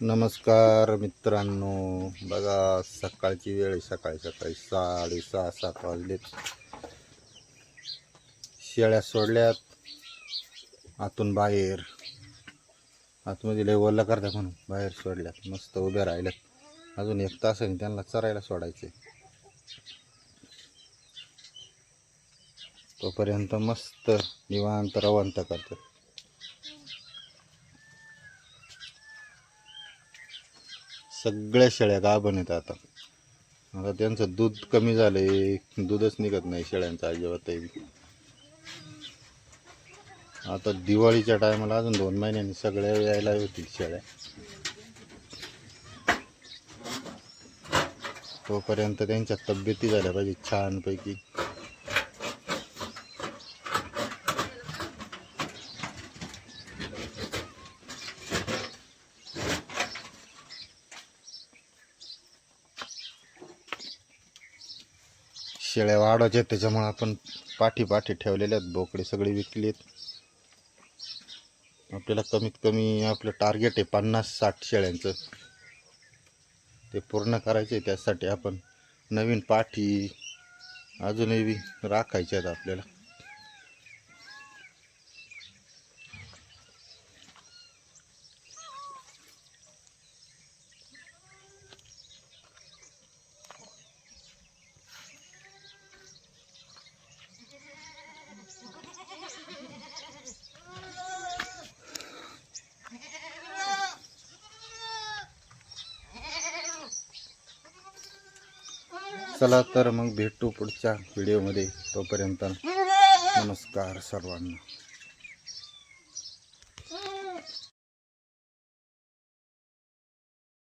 नमस्कार मित्रांनो. बघा सकाळची वेळ सकाळी सकाळी साडेसहा सात वाजलेत. शेळ्या सोडल्यात. आतून बाहेर. आतमध्ये लय ओला करतात म्हणून बाहेर सोडल्यात. मस्त उभ्या राहिल्यात. अजून एक तास आहे त्यांना चरायला सोडायचे तोपर्यंत मस्त निवांत रवांत करतात. सगळ्या शेळ्या गाभण आहेत आता. आता त्यांचं दूध कमी झालंय. दूधच निघत नाही शेळ्यांचं अजिबात आता दिवाळीच्या टायमाला अजून दोन महिन्यांनी सगळ्या यायला होतील शेळ्या. तोपर्यंत त्यांच्या तब्येती झाल्या पाहिजे छानपैकी. शेळ्या वाढवायच्या आहेत त्याच्यामुळे आपण पाठी पाठी ठेवलेल्या आहेत बोकडे सगळे विकलेत. आपल्याला कमीत कमी आपलं टार्गेट आहे पन्नास साठ शेळ्यांचं. ते पूर्ण करायचं आहे त्यासाठी आपण नवीन पाठी अजूनही बी राखायच्या आहेत आपल्याला. चला तर मग भेटू पुढच्या व्हिडिओमध्ये. तोपर्यंत नमस्कार सर्वांना.